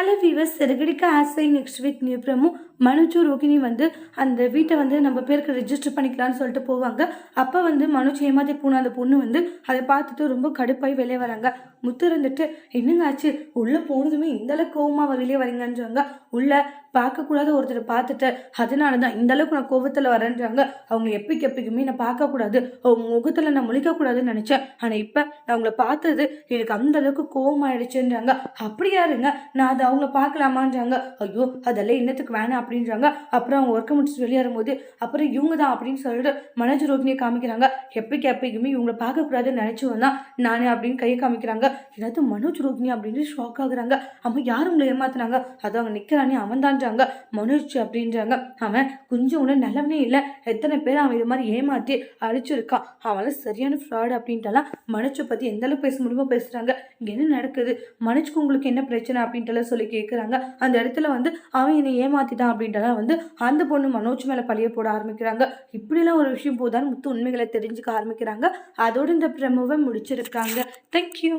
Hello viewers Siragadikka Aasai next week new promo மனுஜு Rohini வந்து அந்த வீட்டை வந்து நம்ம பேருக்கு ரிஜிஸ்டர் பண்ணிக்கலாம்னு சொல்லிட்டு போவாங்க. அப்போ வந்து மனுஜ் ஏமாத்தி போன அந்த பொண்ணு வந்து அதை பார்த்துட்டு ரொம்ப கடுப்பாகி வெளியே வராங்க. முத்து இருந்துட்டு என்னங்க ஆச்சு? உள்ளே போனதுமே இந்த அளவுக்கு கோவமாக வெளியே வரீங்கன்றாங்க உள்ளே பார்க்கக்கூடாத ஒருத்தரை பார்த்துட்டு அதனால தான் இந்த அளவுக்கு நான் கோவத்தில் வரேன்றாங்க. அவங்க எப்பிக்கு எப்பிக்குமே நான் பார்க்கக்கூடாது. அவங்க முகத்தில் நான் முழிக்கக்கூடாதுன்னு நினச்சேன். ஆனால் இப்போ நான் அவங்கள பார்த்தது எனக்கு அந்த அளவுக்கு கோவமாயிடுச்சுன்றாங்க. அப்படி யாருங்க நான் அதை அவங்கள பார்க்கலாமான்றாங்க. ஐயோ அதெல்லாம் என்னத்துக்கு வேணாம் அப்படின்றாங்க. அப்புறம் அவங்க ஒர்க்கை முடிச்சு வெளியேறும்போது அப்புறம் இவங்க தான் அப்படின்னு சொல்லிட்டு மனோஜ் ரோகிணியை காமிக்கிறாங்க. எப்பிக்கு எப்பிக்குமே இவங்கள பார்க்கக்கூடாதுன்னு நினச்சி வந்தா நானே அப்படின்னு கையை காமிக்கிறாங்க. ஏதாவது மனோஜ் ரோகிணி அப்படின்னு ஷாக் ஆகுறாங்க. அவன் யார் உங்களை ஏமாத்துனாங்க? அது அவங்க நிற்கிறானே அவன் தான்றாங்க மனோஜ் அப்படின்றாங்க. அவன் கொஞ்சம் ஒன்று நல்லவனே இல்லை. எத்தனை பேர் அவன் இது மாதிரி ஏமாற்றி அழிச்சிருக்கான். அவன் சரியான ஃப்ராட் அப்படின்ட்டுலாம் மனோஜை பற்றி எந்த அளவுக்கு பேச முடியுமோ பேசுகிறாங்க இங்கே என்ன நடக்குது? மனோஜ்க்கு உங்களுக்கு என்ன பிரச்சனை அப்படின்ட்டுலாம் சொல்லி கேட்குறாங்க அந்த இடத்துல வந்து அவன் என்னை ஏமாத்திட்டான் அப்படின்றத வந்து அந்த பொண்ணு மனோஜ் மேலே பழிய போட ஆரம்பிக்கிறாங்க. இப்படிலாம் ஒரு விஷயம் போதான்னு முத்து உண்மைகளை தெரிஞ்சுக்க ஆரம்பிக்கிறாங்க. அதோட இந்த பிரமுவை முடிச்சிருக்காங்க. தேங்க்யூ